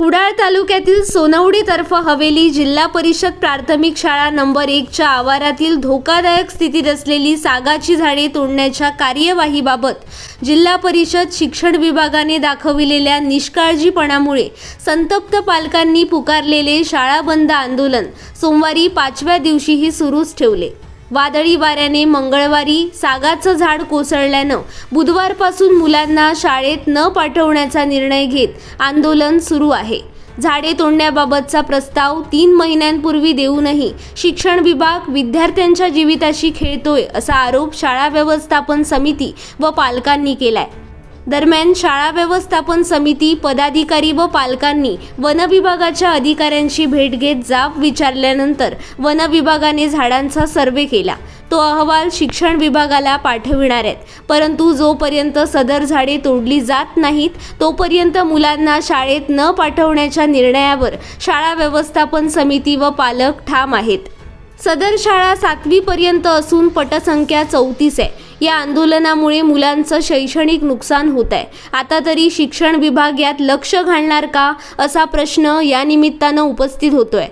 कुडाळ तालुक्यातील सोनवडी तर्फ हवेली जिल्हा परिषद प्राथमिक शाळा नंबर एकच्या आवारातील धोकादायक स्थितीत असलेली सागाची झाडे तोडण्याच्या कार्यवाहीबाबत जिल्हा परिषद शिक्षण विभागाने दाखविलेल्या निष्काळजीपणामुळे संतप्त पालकांनी पुकारलेले शाळा बंद आंदोलन सोमवारी पाचव्या दिवशीही सुरूच ठेवले. वादळी वाऱ्याने मंगळवारी सागाचं झाड कोसळल्यानं बुधवारपासून मुलांना शाळेत न पाठवण्याचा निर्णय घेत आंदोलन सुरू आहे. झाडे तोडण्याबाबतचा प्रस्ताव तीन महिन्यांपूर्वी देऊनही शिक्षण विभाग विद्यार्थ्यांच्या जीविताशी खेळतोय असा आरोप शाळा व्यवस्थापन समिती व पालकांनी केलाय. दरम्यान शाळा व्यवस्थापन समिती पदाधिकारी व पालकांनी वन विभागाच्या अधिकाऱ्यांची भेट घेत जाब विचारल्यानंतर वन विभागाने झाडांचा सर्वे केला. तो अहवाल शिक्षण विभागाला पाठविणार आहेत. परंतु जोपर्यंत सदर झाडे तोडली जात नाहीत तोपर्यंत मुलांना शाळेत न पाठवण्याच्या निर्णयावर शाळा व्यवस्थापन समिती व पालक ठाम आहेत. सदर शाळा सातवीपर्यंत असून पटसंख्या चौतीस आहे. या आंदोलनामुळे मुलांचं शैक्षणिक नुकसान होत आहे. आता तरी शिक्षण विभाग यात लक्ष घालणार का असा प्रश्न या निमित्तानं उपस्थित होतोय.